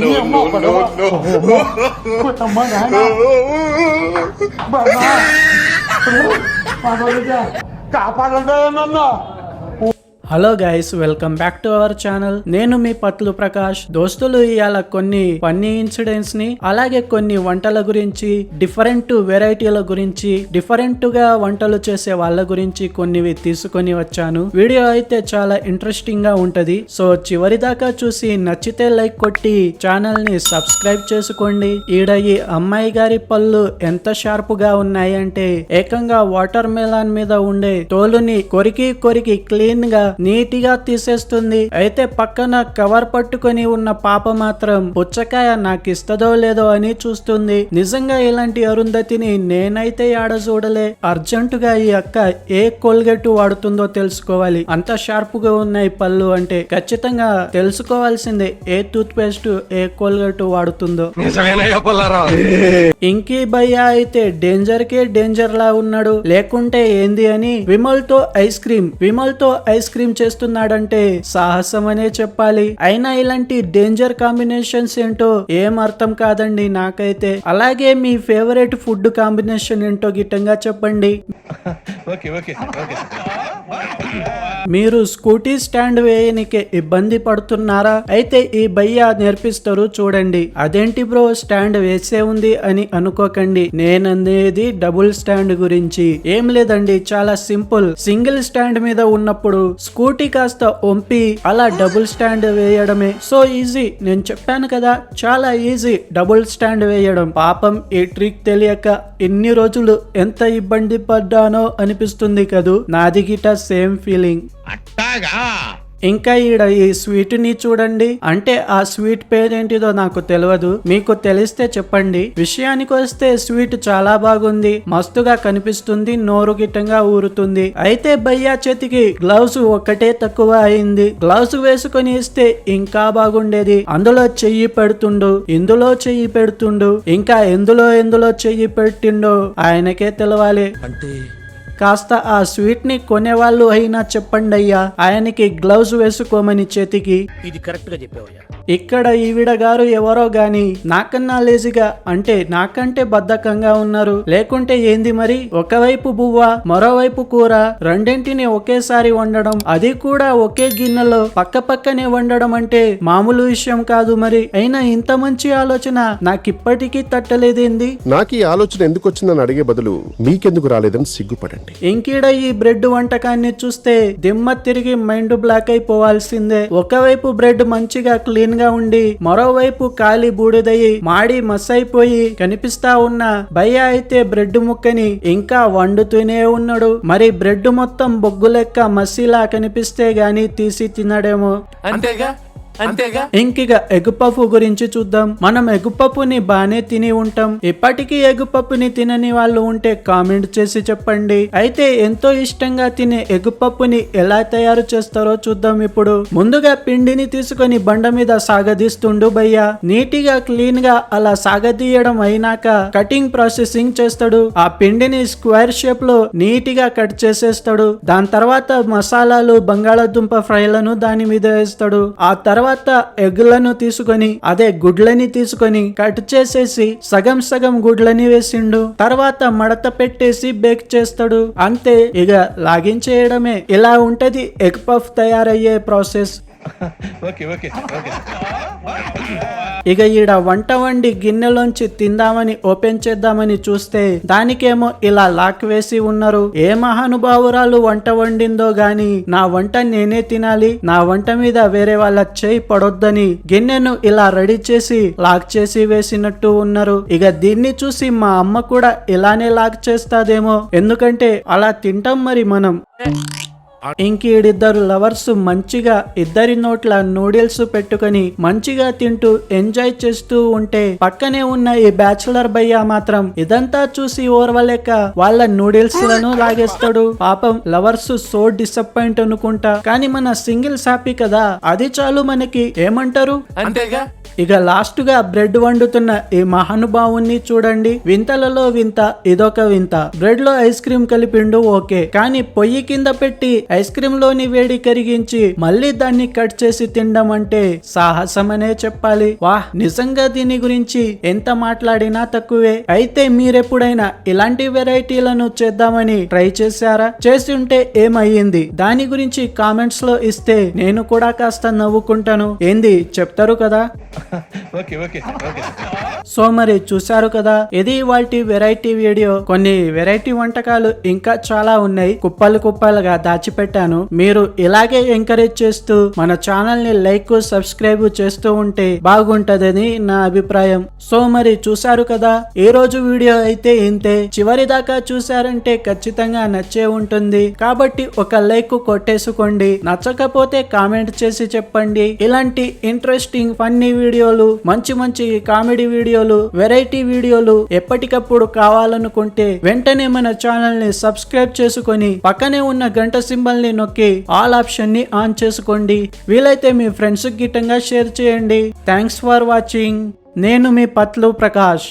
నీ అమ్మ పడవ. ఓ, అమ్మ నాయన. బాబా. భగవంతుడా, కాపాడండి నన్ను hello guys welcome back to our channel నేను మీ పత్లు ప్రకాష్. దోస్తులు ఇవాళ కొన్ని ఫన్నీ ఇన్సిడెంట్స్ని అలాగే కొన్ని వంటల గురించి డిఫరెంట్ వెరైటీల గురించి డిఫరెంట్గా వంటలు చేసే వాళ్ళ గురించి కొన్నివి తీసుకొని వచ్చాను. వీడియో అయితే చాలా ఇంట్రెస్టింగ్గా ఉంటది. సో చివరి దాకా చూసి నచ్చితే లైక్ కొట్టి ఛానల్ని సబ్స్క్రైబ్ చేసుకోండి. ఈడ ఈ అమ్మాయి గారి పళ్ళు ఎంత షార్ప్గా ఉన్నాయంటే ఏకంగా వాటర్ మెలాన్ మీద ఉండే తోలుని కొరికి కొరికి క్లీన్గా నీటిగా తీసేస్తుంది. అయితే పక్కన కవర్ పట్టుకొని ఉన్న పాప మాత్రం పుచ్చకాయ నాకు ఇస్తదో లేదో అని చూస్తుంది. నిజంగా ఇలాంటి అరుంధతిని నేనైతే ఆడ చూడలే. అర్జెంటుగా ఈ అక్క ఏ కోల్గేట్ వాడుతుందో తెలుసుకోవాలి. అంత షార్ప్గా ఉన్నాయి పళ్ళు అంటే ఖచ్చితంగా తెలుసుకోవాల్సిందే ఏ టూత్ పేస్ట్ ఏ కోల్గేట్ వాడుతుందో. ఇంకీ భయ్య అయితే డేంజర్ కే డేంజర్ లా ఉన్నాడు. లేకుంటే ఏంది అని విమల్తో ఐస్ క్రీమ్ విమల్తో ఐస్ క్రీమ్ చేస్తున్నాడంటే సాహసం అనే చెప్పాలి. అయినా ఇలాంటి డేంజర్ కాంబినేషన్స్ ఏంటో ఏం అర్థం కాదండి నాకైతే. అలాగే మీ ఫేవరెట్ ఫుడ్ కాంబినేషన్ ఏంటో గిట్టంగా చెప్పండి. ఓకే ఓకే ఓకే మీరు స్కూటీ స్టాండ్ వేయనికే ఇబ్బంది పడుతున్నారా? అయితే ఈ భయ్య నేర్పిస్తారు చూడండి. అదేంటి బ్రో స్టాండ్ వేసే ఉంది అని అనుకోకండి. నేననేది డబుల్ స్టాండ్ గురించి? ఏం లేదండి చాలా సింపుల్. సింగిల్ స్టాండ్ మీద ఉన్నప్పుడు స్కూటీ కాస్త వంపి అలా డబుల్ స్టాండ్ వేయడమే. So easy. నేను చెప్పాను కదా చాలా ఈజీ డబుల్ స్టాండ్ వేయడం. పాపం ఈ ట్రిక్ తెలియక ఎన్ని రోజులు ఎంత ఇబ్బంది పడ్డానో అనిపిస్తుంది కదూ? నాది గిట సేమ్ ఫీలింగ్. అట్టాగా? ఇంకా ఈడ ఈ స్వీట్ని చూడండి. అంటే ఆ స్వీట్ పేరేంటిదో నాకు తెలియదు మీకు తెలిస్తే చెప్పండి. విషయానికి వస్తే స్వీట్ చాలా బాగుంది. మస్తుగా కనిపిస్తుంది నోరు గిట్టంగా ఊరుతుంది. అయితే భయ్యా చేతికి గ్లౌస్ ఒక్కటే తక్కువ అయింది. గ్లౌస్ వేసుకొని ఇస్తే ఇంకా బాగుండేది. అందులో చెయ్యి పెడుతుండు. ఇందులో చెయ్యి పెడుతుండు. ఇంకా ఎందులో ఎందులో చెయ్యి పెట్టిండో ఆయనకే తెలవాలి. అంటే కాస్త ఆ స్వీట్ని కొనేవాళ్ళు అయినా చెప్పండి అయ్యా ఆయనకి గ్లౌజ్ వేసుకోమని చేతికి. ఇది కరెక్ట్గా చెప్పావయ్యా. ఇక్కడ ఈవిడ గారు ఎవరో గాని నాకన్నా లేజిగా అంటే నాకంటే బద్ధకంగా ఉన్నారు. లేకుంటే ఏంది మరి? ఒకవైపు బువ్వ మరోవైపు కూర. రెండింటిని ఒకేసారి వండడం అది కూడా ఒకే గిన్నెలో పక్క పక్కనే వండడం అంటే మామూలు విషయం కాదు మరి. అయినా ఇంత మంచి ఆలోచన నాకిప్పటికీ తట్టలేదేంది? నాకు ఈ ఆలోచన ఎందుకు వచ్చిందని అడిగే బదులు మీకెందుకు రాలేదని సిగ్గుపడండి. ఇంకీడ ఈ బ్రెడ్ వంటకాన్ని చూస్తే దిమ్మ తిరిగి మైండ్ బ్లాక్ అయిపోవాల్సిందే. ఒకవైపు బ్రెడ్ మంచిగా క్లీన్ గా ఉండి మరోవైపు కాలి బూడిదయ్యి మాడి మస్సైపోయి కనిపిస్తా ఉన్న భయ్య అయితే బ్రెడ్ ముక్కని ఇంకా వండుతూనే ఉన్నాడు. మరి బ్రెడ్ మొత్తం బొగ్గు లెక్క మసిలా కనిపిస్తే గాని తీసి తినడేమో. అంతేగా? అంతేగా? ఇంకిగ ఎగ్గుపప్పు గురించి చూద్దాం. మనం ఎగ్గుపప్పుని బానే తిని ఉంటాం. ఇప్పటికీ ఎగ్గుపప్పుని తినని వాళ్ళు ఉంటే కామెంట్ చేసి చెప్పండి. అయితే ఎంతో ఇష్టంగా తినే ఎగ్గుపప్పుని ఎలా తయారు చేస్తారో చూద్దాం ఇప్పుడు. ముందుగా పిండిని తీసుకొని బండ మీద సాగదీస్తుండు భయ్య. నీటిగా క్లీన్గా అలా సాగదీయడం అయినాక కటింగ్ ప్రాసెసింగ్ చేస్తాడు. ఆ పిండిని స్క్వేర్ షేప్లో నీటిగా కట్ చేసేస్తాడు. దాని తర్వాత మసాలాలు బంగాళాదుంప ఫ్రైలను దాని మీద వేస్తాడు. ఆ తర్వాత తర్వాత ఎగ్లను తీసుకొని అదే గుడ్లని తీసుకొని కట్ చేసేసి సగం సగం గుడ్లని వేసిండు. తర్వాత మడత పెట్టేసి బేక్ చేస్తాడు. అంతే ఇక లాగించేయడమే. ఇలా ఉంటది ఎగ్ పఫ్ తయారయ్యే ప్రాసెస్. Okay okay okay. ఇక ఈడ వంట వండి గిన్నెలోంచి తిందామని ఓపెన్ చేద్దామని చూస్తే దానికేమో ఇలా లాక్ వేసి ఉన్నారు. ఏ మహానుభావురాలు వంట వండిందో గాని నా వంట నేనే తినాలి నా వంట మీద వేరే వాళ్ళ చేయి పడొద్దని గిన్నెను ఇలా రెడీ చేసి లాక్ చేసి వేసినట్టు ఉన్నారు. ఇక దీన్ని చూసి మా అమ్మ కూడా ఇలానే లాక్ చేస్తాదేమో. ఎందుకంటే అలా తింటాం మరి మనం. ఇంకీడిద్దరు లవర్స్ మంచిగా ఇద్దరి నోట్ల నూడిల్స్ పెట్టుకొని మంచిగా తింటూ ఎంజాయ్ చేస్తూ ఉంటే పక్కనే ఉన్న ఈ బ్యాచులర్ భయ్య మాత్రం ఇదంతా చూసి ఓర్వలేక వాళ్ళ నూడిల్స్లను లాగేస్తాడు. పాపం లవర్స్ సో డిసప్పాయింట్ అనుకుంటా. కానీ మన సింగిల్స్ హ్యాపీ కదా అది చాలు మనకి. ఏమంటారు? అంతేగా? ఇక లాస్ట్గా బ్రెడ్ వండుతున్న ఈ మహానుభావుని చూడండి. వింతలలో వింత ఇదొక వింత. బ్రెడ్లో ఐస్ క్రీమ్ కలిపిండు ఓకే. కానీ పొయ్యి కింద పెట్టి ఐస్ క్రీమ్లోని వేడి కరిగించి మళ్ళీ దాన్ని కట్ చేసి తినడం అంటే సాహసమనే చెప్పాలి. వాహ్ నిజంగా దీని గురించి ఎంత మాట్లాడినా తక్కువే. అయితే మీరెప్పుడైనా ఇలాంటి వెరైటీలను చేద్దామని ట్రై చేశారా? చేసి ఉంటే ఏమయ్యింది? దాని గురించి కామెంట్స్లో ఇస్తే నేను కూడా కాస్త నవ్వుకుంటాను. ఏంది చెప్తారు కదా? సో మరి చూశారు కదా ఇది వాళ్ళ వెరైటీ వీడియో. కొన్ని వెరైటీ వంటకాలు ఇంకా చాలా ఉన్నాయి. కుప్పలు కుప్పలుగా దాచిపెట్టాను. మీరు ఇలాగే ఎంకరేజ్ చేస్తూ మన ఛానల్ని లైక్ సబ్స్క్రైబ్ చేస్తూ ఉంటే బాగుంటదని నా అభిప్రాయం. సో మరి చూశారు కదా ఈ రోజు వీడియో అయితే ఇంతే. చివరి దాకా చూశారంటే ఖచ్చితంగా నచ్చే ఉంటుంది. కాబట్టి ఒక లైక్ కొట్టేసుకోండి. నచ్చకపోతే కామెంట్ చేసి చెప్పండి. ఇలాంటి ఇంట్రెస్టింగ్ ఫన్నీ వీడియోలు మంచి మంచి కామెడీ వీడియోలు వెరైటీ వీడియోలు ఎప్పటికప్పుడు కావాలనుకుంటే వెంటనే మన ఛానల్ని సబ్స్క్రైబ్ చేసుకొని పక్కనే ఉన్న గంట సింబల్ని నొక్కి ఆల్ ఆప్షన్ని ఆన్ చేసుకోండి. వీలైతే మీ ఫ్రెండ్స్ గిట్టంగా షేర్ చేయండి. Thanks for watching. నేను మీ పత్లు ప్రకాష్.